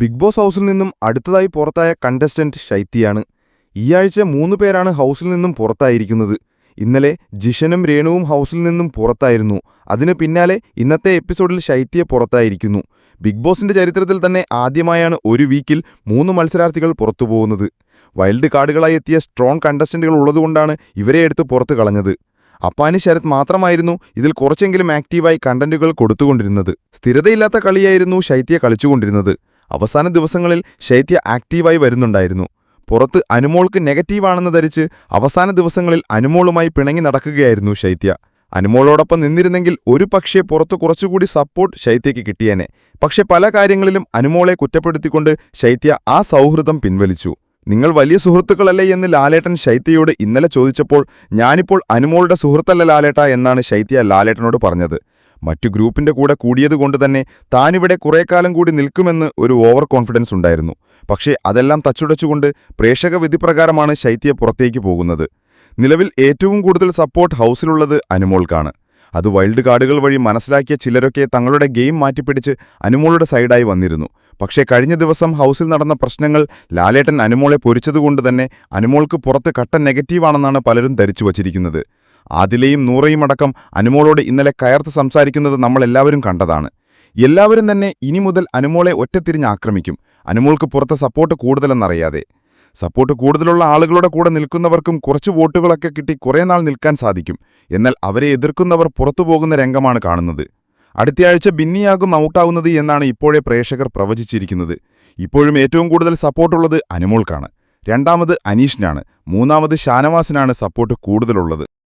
Big boss ഹൗസിൽ നിന്നും അടുത്തതായി പുറത്തായ കണ്ടസ്റ്റന്റ് ശൈത്യയാണ് ഈ ആഴ്ച മൂന്ന് പേരാണ് ഹൗസിൽ നിന്നും പുറത്തായിരിക്കുന്നത്. ഇന്നലെ ജിഷനും രേണുവും ഹൗസിൽ നിന്നും പുറത്തായിരുന്നു. അതിനു പിന്നാലെ ഇന്നത്തെ എപ്പിസോഡിൽ ശൈത്യ പുറത്തായിരിക്കുന്നു. ബിഗ് ബോസിന്റെ ചരിത്രത്തിൽ തന്നെ ആദ്യമായാണ് ഒരു വീക്കിൽ മൂന്ന് മത്സരാർത്ഥികൾ പുറത്തുപോകുന്നത്. വൈൽഡ് കാർഡുകളായി എത്തിയ സ്ട്രോങ് കണ്ടസ്റ്റന്റുകൾ ഉള്ളതുകൊണ്ടാണ് ഇവരെ എടുത്ത് പുറത്തു കളഞ്ഞത്. അപ്പാനി ശരത് മാത്രമായിരുന്നു ഇതിൽ കുറച്ചെങ്കിലും ആക്റ്റീവായി കണ്ടന്റുകൾ കൊടുത്തുകൊണ്ടിരുന്നത്. സ്ഥിരതയില്ലാത്ത കളിയായിരുന്നു ശൈത്യ കളിച്ചുകൊണ്ടിരുന്നത്. അവസാന ദിവസങ്ങളിൽ ശൈത്യ ആക്റ്റീവായി വരുന്നുണ്ടായിരുന്നു. പുറത്ത് അനുമോൾക്ക് നെഗറ്റീവാണെന്ന് ധരിച്ച് അവസാന ദിവസങ്ങളിൽ അനുമോളുമായി പിണങ്ങി നടക്കുകയായിരുന്നു ശൈത്യ. അനുമോളോടൊപ്പം നിന്നിരുന്നെങ്കിൽ ഒരു പക്ഷേ പുറത്ത് കുറച്ചുകൂടി സപ്പോർട്ട് ശൈത്യയ്ക്ക് കിട്ടിയേനെ. പക്ഷേ പല കാര്യങ്ങളിലും അനുമോളെ കുറ്റപ്പെടുത്തിക്കൊണ്ട് ശൈത്യ ആ സൗഹൃദം പിൻവലിച്ചു. നിങ്ങൾ വലിയ സുഹൃത്തുക്കളല്ലേ എന്ന് ലാലേട്ടൻ ശൈത്യയോട് ഇന്നലെ ചോദിച്ചപ്പോൾ ഞാനിപ്പോൾ അനുമോളുടെ സുഹൃത്തല്ല ലാലേട്ട എന്നാണ് ശൈത്യ ലാലേട്ടനോട് പറഞ്ഞത്. മറ്റു ഗ്രൂപ്പിന്റെ കൂടെ കൂടിയതുകൊണ്ട് തന്നെ താനിവിടെ കുറേക്കാലം കൂടി നിൽക്കുമെന്ന് ഒരു ഓവർ കോൺഫിഡൻസ് ഉണ്ടായിരുന്നു. പക്ഷേ അതെല്ലാം തച്ചുടച്ചുകൊണ്ട് പ്രേക്ഷക വിധിപ്രകാരമാണ് ശൈത്യ പുറത്തേക്ക് പോകുന്നത്. നിലവിൽ ഏറ്റവും കൂടുതൽ സപ്പോർട്ട് ഹൗസിലുള്ളത് അനുമോൾക്കാണ്. അത് വൈൽഡ് കാർഡുകൾ വഴി മനസ്സിലാക്കിയ ചിലരൊക്കെ തങ്ങളുടെ ഗെയിം മാറ്റിപ്പിടിച്ച് അനുമോളുടെ സൈഡായി വന്നിരുന്നു. പക്ഷേ കഴിഞ്ഞ ദിവസം ഹൗസിൽ നടന്ന പ്രശ്നങ്ങൾ ലാലേട്ടൻ അനുമോളെ പൊരിച്ചതുകൊണ്ട് തന്നെ അനുമോൾക്ക് പുറത്ത് കട്ട നെഗറ്റീവാണെന്നാണ് പലരും ധരിച്ചു വച്ചിരിക്കുന്നത്. ആദിലയും നൂറയും അടക്കം അനുമോളോട് ഇന്നലെ കയർത്ത് സംസാരിക്കുന്നത് നമ്മളെല്ലാവരും കണ്ടതാണ്. എല്ലാവരും തന്നെ ഇനി മുതൽ അനുമോളെ ഒറ്റത്തിരിഞ്ഞ് ആക്രമിക്കും. അനുമോൾക്ക് പുറത്ത് സപ്പോർട്ട് കൂടുതലെന്നറിയാതെ. സപ്പോർട്ട് കൂടുതലുള്ള ആളുകളുടെ കൂടെ നിൽക്കുന്നവർക്കും കുറച്ച് വോട്ടുകളൊക്കെ കിട്ടി കുറേ നാൾ നിൽക്കാൻ സാധിക്കും. എന്നാൽ അവരെ എതിർക്കുന്നവർ പുറത്തു പോകുന്ന രംഗമാണ് കാണുന്നത്. അടുത്തയാഴ്ച ബിന്നിയാകും ഔട്ടാവുന്നത് എന്നാണ് ഇപ്പോഴേ പ്രേക്ഷകർ പ്രവചിച്ചിരിക്കുന്നത്. ഇപ്പോഴും ഏറ്റവും കൂടുതൽ സപ്പോർട്ടുള്ളത് അനുമോൾക്കാണ്. രണ്ടാമത് അനീഷിനാണ്. മൂന്നാമത് ഷാനവാസിനാണ് സപ്പോർട്ട് കൂടുതലുള്ളത്.